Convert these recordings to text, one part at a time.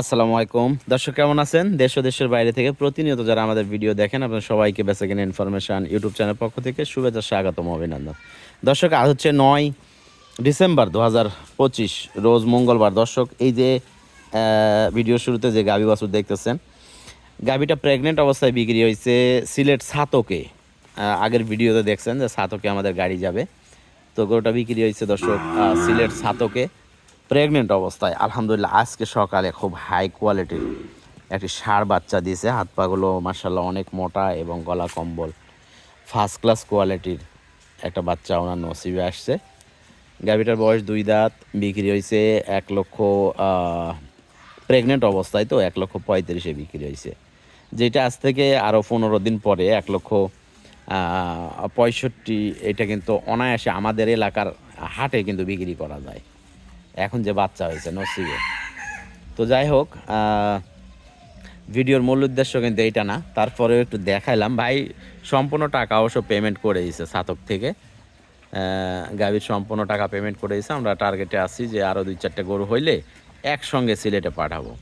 আসসালামু আলাইকুম। দর্শক, কেমন আছেন? দেশ ও দেশের বাইরে থেকে প্রতিনিয়ত যারা আমাদের ভিডিও দেখেন, আপনার সবাইকে বেঁচে কিনে ইনফরমেশন ইউটিউব চ্যানেল পক্ষ থেকে শুভেচ্ছা, স্বাগতম, অভিনন্দন। দর্শক, আজ হচ্ছে নয় ডিসেম্বর দু হাজার পঁচিশ, রোজ মঙ্গলবার। দর্শক, এই যে ভিডিও শুরুতে যে গাবি বাছুর দেখতেছেন গাবিটা প্রেগনেন্ট অবস্থায় বিক্রি হয়েছে সিলেট সাতকে। আগের ভিডিওতে দেখছেন যে সাতকে আমাদের গাড়ি যাবে। তো গরুটা বিক্রি হয়েছে, দর্শক সিলেট সাতকে। প্রেগনেন্ট অবস্থায়। আলহামদুলিল্লাহ, আজকে সকালে খুব হাই কোয়ালিটির একটি সার বাচ্চা দিয়েছে। হাত পাগুলো মার্শাল্লাহ অনেক মোটা এবং গলা কম্বল। ফার্স্ট ক্লাস কোয়ালিটির একটা বাচ্চা ওনার নসিবে আসছে। গাভিটার বয়স দুই দাঁত, বিক্রি হয়েছে এক লক্ষ প্রেগনেন্ট অবস্থায় তো এক লক্ষ পঁয়ত্রিশে বিক্রি হয়েছে। যেটা আজ থেকে আরও পনেরো দিন পরে এক লক্ষ পঁয়ষট্টি, এটা কিন্তু অনায়াসে আমাদের এলাকার হাটে কিন্তু বিক্রি করা যায়। এখন যে বাচ্চা হয়েছে নসিবে তো যাই হোক ভিডিওর মূল উদ্দেশ্য কিন্তু এইটা না। তারপরেও একটু দেখাইলাম। ভাই, সম্পূর্ণ টাকা অবশ্য পেমেন্ট করে দিয়েছে সাতক থেকে। গাভীর সম্পূর্ণ টাকা পেমেন্ট করে দিয়েছে। আমরা টার্গেটে আসছি যে আরও দুই চারটে গরু হইলে একসঙ্গে সিলেটে পাঠাবো।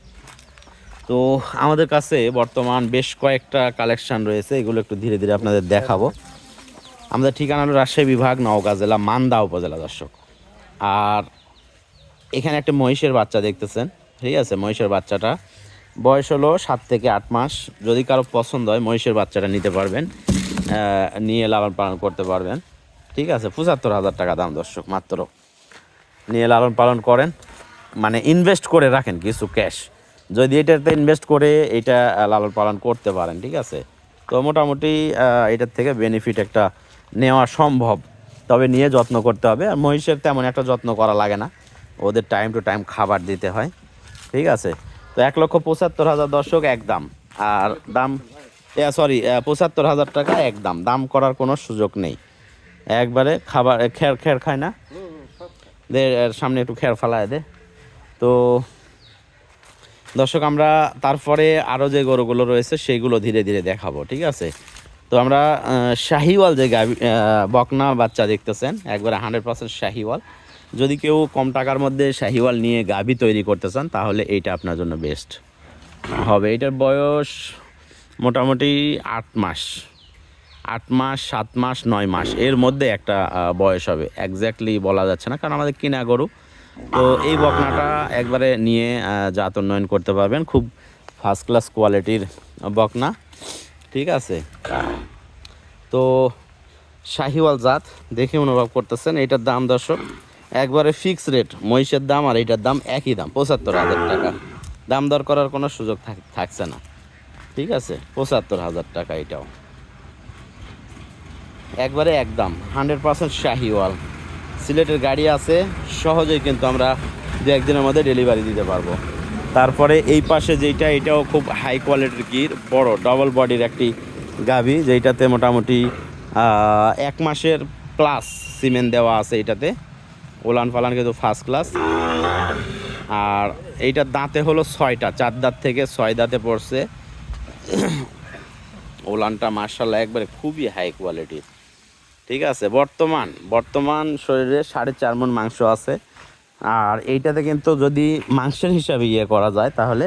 তো আমাদের কাছে বর্তমান বেশ কয়েকটা কালেকশন রয়েছে। এগুলো একটু ধীরে ধীরে আপনাদের দেখাবো। আমাদের ঠিকানা হলো রাজশাহী বিভাগ, নওগাঁ জেলা, মান্দা উপজেলা, দর্শক। আর এখানে একটা মহিষের বাচ্চা দেখতেছেন। ঠিক আছে, মহিষের বাচ্চাটা। বয়স হলো সাত থেকে আট মাস। যদি কারও পছন্দ হয়, মহিষের বাচ্চাটা নিতে পারবেন। নিয়ে লালন পালন করতে পারবেন। ঠিক আছে, পঁচাত্তর হাজার টাকা দাম দর্শক, মাত্র। নিয়ে লালন পালন করেন। মানে ইনভেস্ট করে রাখেন কিছু ক্যাশ যদি এটাতে ইনভেস্ট করে এটা লালন পালন করতে পারেন, ঠিক আছে। তো মোটামুটি এটার থেকে বেনিফিট একটা নেওয়া সম্ভব। তবে নিয়ে যত্ন করতে হবে। আর মহিষের তেমন একটা যত্ন করা লাগে না। ওদের টাইম টু টাইম খাবার দিতে হয়। ঠিক আছে? তো এক লক্ষ পঁচাত্তর হাজার দর্শক এক দাম। আর দাম সরি পঁচাত্তর হাজার টাকা এক দাম। দাম করার কোনো সুযোগ নেই। একবারে খাবার খের খের খায় না? দে সামনে একটু খের ফালায় দে। তো, দর্শক, আমরা তারপরে আরও যে গরুগুলো রয়েছে সেইগুলো ধীরে ধীরে দেখাবো। ঠিক আছে? তো আমরা শাহিওয়াল যে গাভি বকনা বাচ্চা দেখতেছেন, একবারে হান্ড্রেড পার্সেন্ট শাহিওয়াল। যদি কেউ কম টাকার মধ্যে শাহিওয়াল নিয়ে গাভি তৈরি করতে চান, তাহলে এইটা আপনার জন্য বেস্ট হবে, এটার বয়স মোটামুটি আট মাস। আট মাস, সাত মাস, নয় মাস। এর মধ্যে একটা বয়স হবে। একজ্যাক্টলি বলা যাচ্ছে না, কারণ আমাদের কিনা গরু। তো এই বকনাটা একবারে নিয়ে জাত উন্নয়ন করতে পারবেন। খুব ফার্স্ট ক্লাস কোয়ালিটির বকনা। ঠিক আছে? তো শাহিওয়াল জাত, দেখে অনুভব করতেছেন, এটার দাম দর্শক, একবারে ফিক্স রেট মহিষের দাম আর এটার দাম একই দাম, পঁচাত্তর হাজার টাকা। দাম দর করার কোনো সুযোগ থাক- থাকছে না। ঠিক আছে? পঁচাত্তর হাজার টাকা এটাও। একবারে একদম হান্ড্রেড পার্সেন্ট শাহিওয়াল। সিলেটের গাড়ি আছে, সহজেই কিন্তু আমরা দু একদিনের মধ্যে ডেলিভারি দিতে পারব। তারপরে এই পাশে যেইটা, এটাও খুব হাই কোয়ালিটির গির, বড় ডবল বডির একটি গাভি, যেইটাতে মোটামুটি এক মাসের প্লাস সিমেন্ট দেওয়া আছে এটাতে। ওলান ফালান কিন্তু ফার্স্ট ক্লাস আর এইটার দাঁতে হলো ছয়টা, চার দাঁত থেকে ছয় দাঁতে পড়ছে। ওলানটা মার্শাল্লাহ একবারে খুবই হাই কোয়ালিটির ঠিক আছে, বর্তমান বর্তমান শরীরে সাড়ে চার মন মাংস আছে। আর এইটাতে কিন্তু যদি মাংসের হিসাবে ইয়ে করা যায়, তাহলে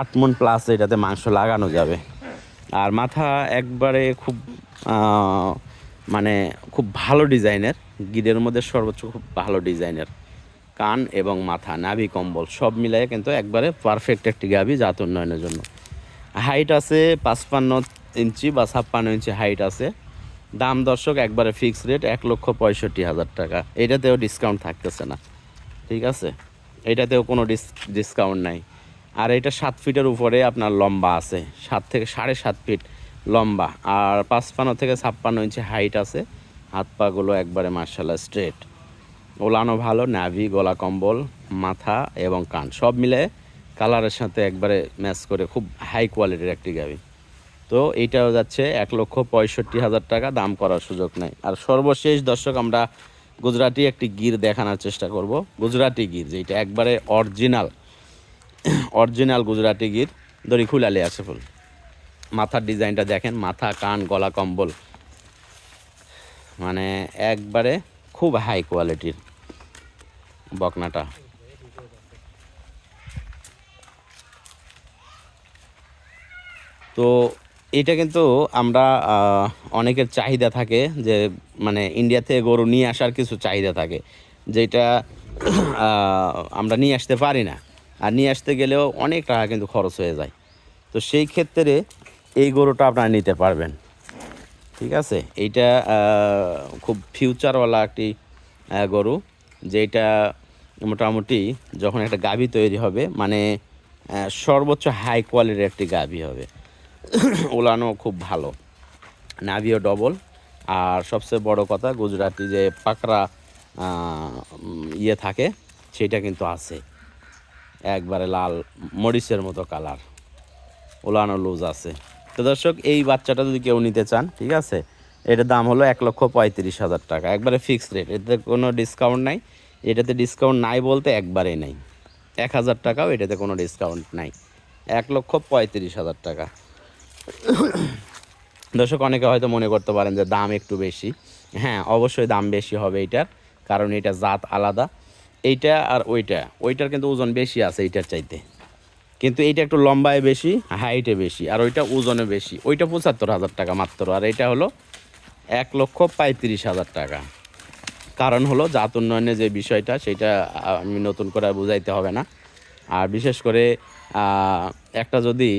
আট মন প্লাস এটাতে মাংস লাগানো যাবে। আর মাথা একবারে খুব মানে খুব ভালো ডিজাইনের গিরের মধ্যে সর্বোচ্চ খুব ভালো ডিজাইনের কান এবং মাথা, নাভি কম্বল, সব মিলাই কিন্তু একবারে পারফেক্ট একটি গাভি জাত উন্নয়নের জন্য। হাইট আছে পাঁচপান্ন ইঞ্চি বা ছাপ্পান্ন ইঞ্চি হাইট আছে। দাম দর্শক, একবারে ফিক্স রেট এক লক্ষ পঁয়ষট্টি হাজার টাকা। এটাতেও ডিসকাউন্ট থাকতেছে না। ঠিক আছে? এটাতেও কোনো ডিস ডিসকাউন্ট নাই। আর এটা সাত ফিটের উপরে আপনার লম্বা আছে। সাত থেকে সাড়ে সাত ফিট লম্বা। আর পাঁচপান্ন থেকে ছাপ্পান্ন ইঞ্চি হাইট আছে। হাত পাগুলো একবারে মার্শাল্লাহ স্ট্রেট ওলানো ভালো, নাভি, গলা কম্বল, মাথা এবং কান সব মিলে কালারের সাথে একবারে ম্যাচ করে খুব হাই কোয়ালিটির একটি গাবি। তো এইটাও যাচ্ছে এক লক্ষ পঁয়ষট্টি হাজার টাকা, দাম করার সুযোগ নেই। আর সর্বশেষ দর্শক, আমরা গুজরাটি একটি গির দেখানোর চেষ্টা করব। গুজরাটি গির, যেটা একবারে অরিজিনাল অরিজিনাল গুজরাটি গির। দড়ি খুলালে আছে ফুল। মাথার ডিজাইনটা দেখেন, মাথা, কান, গলা, কম্বল। মানে একবারে খুব হাই কোয়ালিটির বকনাটা। তো এটা কিন্তু আমরা অনেকের চাহিদা থাকে যে মানে ইন্ডিয়া থেকে গরু নিয়ে আসার কিছু চাহিদা থাকে, যেটা আমরা নিয়ে আসতে পারি না। আর নিয়ে আসতে গেলেও অনেক টাকা কিন্তু খরচ হয়ে যায়। তো সেই ক্ষেত্রে এই গরুটা আপনারা নিতে পারবেন। ঠিক আছে? এইটা খুব ফিউচারওয়ালা একটি গরু, যেটা মোটামুটি যখন একটা গাভী তৈরি হবে মানে সর্বোচ্চ হাই কোয়ালিটির একটি গাভী হবে। ওলানো খুব ভালো। নাভিও ডবল আর সবচেয়ে বড় কথা গুজরাটি যে পাকড়া ইয়ে থাকে, সেটা কিন্তু আছে। একবারে লাল মরিচের মতো কালার ওলানো লুজ আছে। তো দর্শক, এই বাচ্চাটা যদি কেউ নিতে চান, ঠিক আছে? এটার দাম হলো এক লক্ষ পঁয়ত্রিশ হাজার টাকা। একবারে ফিক্সড রেট এতে কোনো ডিসকাউন্ট নাই। এটাতে ডিসকাউন্ট নাই বলতে একবারেই নাই। এক হাজার টাকাও এটাতে কোনো ডিসকাউন্ট নাই। এক লক্ষ পঁয়ত্রিশ হাজার টাকা। দর্শক অনেকে হয়তো মনে করতে পারেন যে দাম একটু বেশি। হ্যাঁ অবশ্যই দাম বেশি হবে এইটার কারণ এটা জাত আলাদা। এইটা আর ওইটা, ওইটার কিন্তু ওজন বেশি আছে এইটার চাইতে। কিন্তু এইটা একটু লম্বায় বেশি, হাইটে বেশি, আর ওইটা ওজনে বেশি। ওইটা পঁচাত্তর হাজার টাকা মাত্র, আর এটা হলো এক লক্ষ পঁয়ত্রিশ হাজার টাকা। কারণ হলো জাত উন্নয়নের যে বিষয়টা, সেটা আমি নতুন করে বুঝাইতে হবে না। আর বিশেষ করে একটা যদি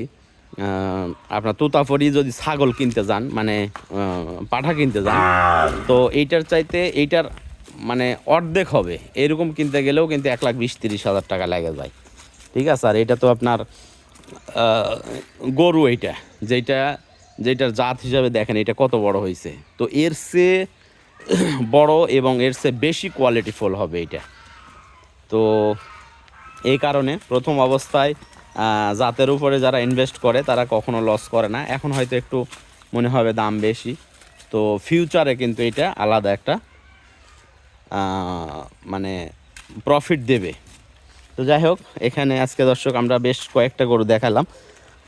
আপনার তোতাফরি যদি ছাগল কিনতে যান মানে পাঠা কিনতে যান, তো এইটার চাইতে এইটার মানে অর্ধেক হবে। এরকম কিনতে গেলেও কিন্তু এক লাখ বিশ তিরিশ হাজার টাকা লেগে যায়। ঠিক আছে? আর এটা তো আপনার গরু এইটা যেটা যেটার জাত হিসাবে দেখেন, এটা কত বড় হয়েছে। তো এর চেয়ে বড় এবং এর চেয়ে বেশি কোয়ালিটি ফুল হবে এটা তো এই কারণে প্রথম অবস্থায় জাতের উপরে যারা ইনভেস্ট করে, তারা কখনো লস করে না। এখন হয়তো একটু মনে হবে দাম বেশি। তো ফিউচারে কিন্তু এটা আলাদা একটা মানে প্রফিট দেবে। তো যাই হোক, এখানে আজকে দর্শক, আমরা বেশ কয়েকটা গরু দেখালাম।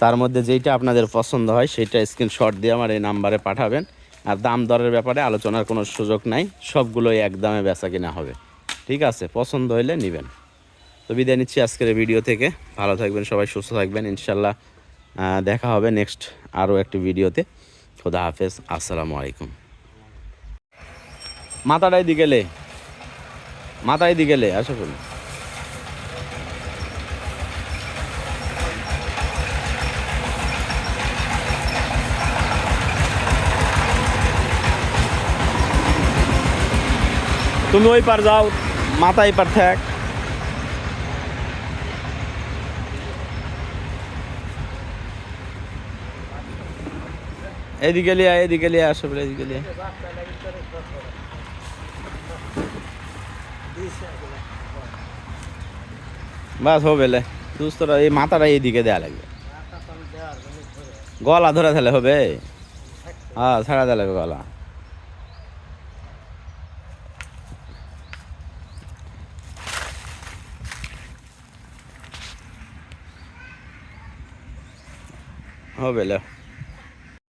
তার মধ্যে যেইটা আপনাদের পছন্দ হয়, সেটা স্ক্রিনশট দিয়ে আমার এই নাম্বারে পাঠাবেন। আর দাম দরের ব্যাপারে আলোচনার কোনো সুযোগ নাই, সবগুলোই একদমে বেচা কিনা হবে। ঠিক আছে, পছন্দ হইলে নেবেন। বিদায় নিচ্ছি আজকের ভিডিও থেকে। ভালো থাকবেন, সবাই সুস্থ থাকবেন, ইনশাল্লাহ দেখা হবে নেক্সট আরও একটি ভিডিওতে খোদা হাফেজ, আসসালামু আলাইকুম। মাথাটাই দি গেলে মাথায় দি গেলে আশা করি তুমি ওই পার যাও মাথা এই পার থাক। এদিকে লিয়া এদিকে লিয়া, আসো বলে এদিকে লিয়া। বাস হবে দুস্তরা, এই মাথাটা এইদিকে দেয়া লাগবে। গলা ধরে তাহলে হবে? হ্যাঁ ছাড়া দেওয়া লাগবে গলা। হবে